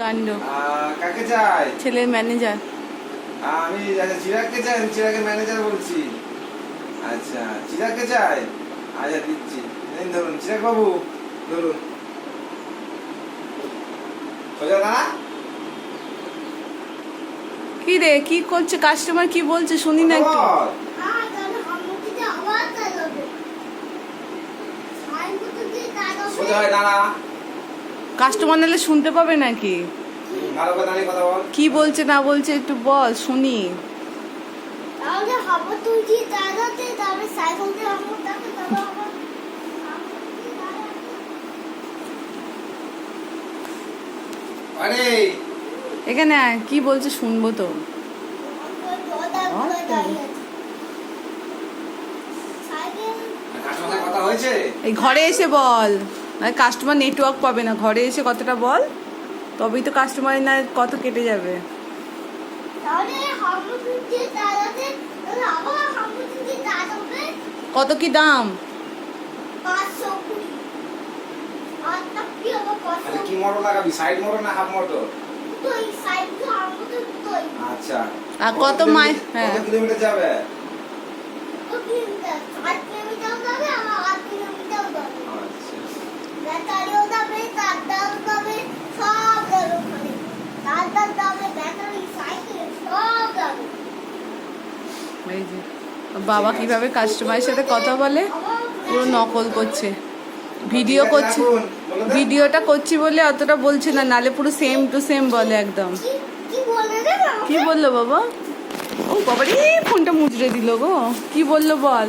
কাণ্ড। কাকে চাই? ছেলের ম্যানেজার আমি আচ্ছা চিরাগকে চাই আমি চিরাগের ম্যানেজার বলছি। আচ্ছা চিরাগকে চাই? আচ্ছা দিচ্ছি। ধরুন চিরাগ বাবু ধরুন। সোজা দাঁড়া কি রে কি করছে? কাস্টমার কি বলছে? শুনি না একটু। সোজা হয়ে দাঁড়া। কাস্টমার নাহলে শুনতে পাবে নাকি? ভালো করে দাঁড়িয়ে কথা বল। কি বলছে না বলছে একটু বল শুনি। এখানে কি বলছে শুনব তো। এই ঘরে এসে বল। না কাস্টমার নেটওয়ার্ক পাবে না। ঘরে এসে কথাটা বল তবেই তো কাস্টমার না কত কেটে যাবে। কত কি দাম? আর কি আচ্ছা মোটর লাগাবি? সাইড মোটর না হাফ মোটর দুটোই সাইড তো হামুটি দুটোই আচ্ছা আর কত মাই হ্যাঁ কিলোমিটার যাবে আমার আট কিলোমিটার যাবে আচ্ছা ব্যাটারিও যাবে যাবে সব যাবে ওখানে। চার্জার যাবে ব্যাটারি সাইকেল সব যাবে এই যে বাবা কীভাবে কাস্টমারের সাথে কথা বলে? পুরো নকল করছে। ভিডিও করছে। ভিডিওটা করছি বলে অতটা বলছে না নালে পুরো সেম টু সেম বলে একদম। কি? বলল বাবা? ও বাবা রে ফোনটা মুচড়ে দিল গো। কি বলল বল।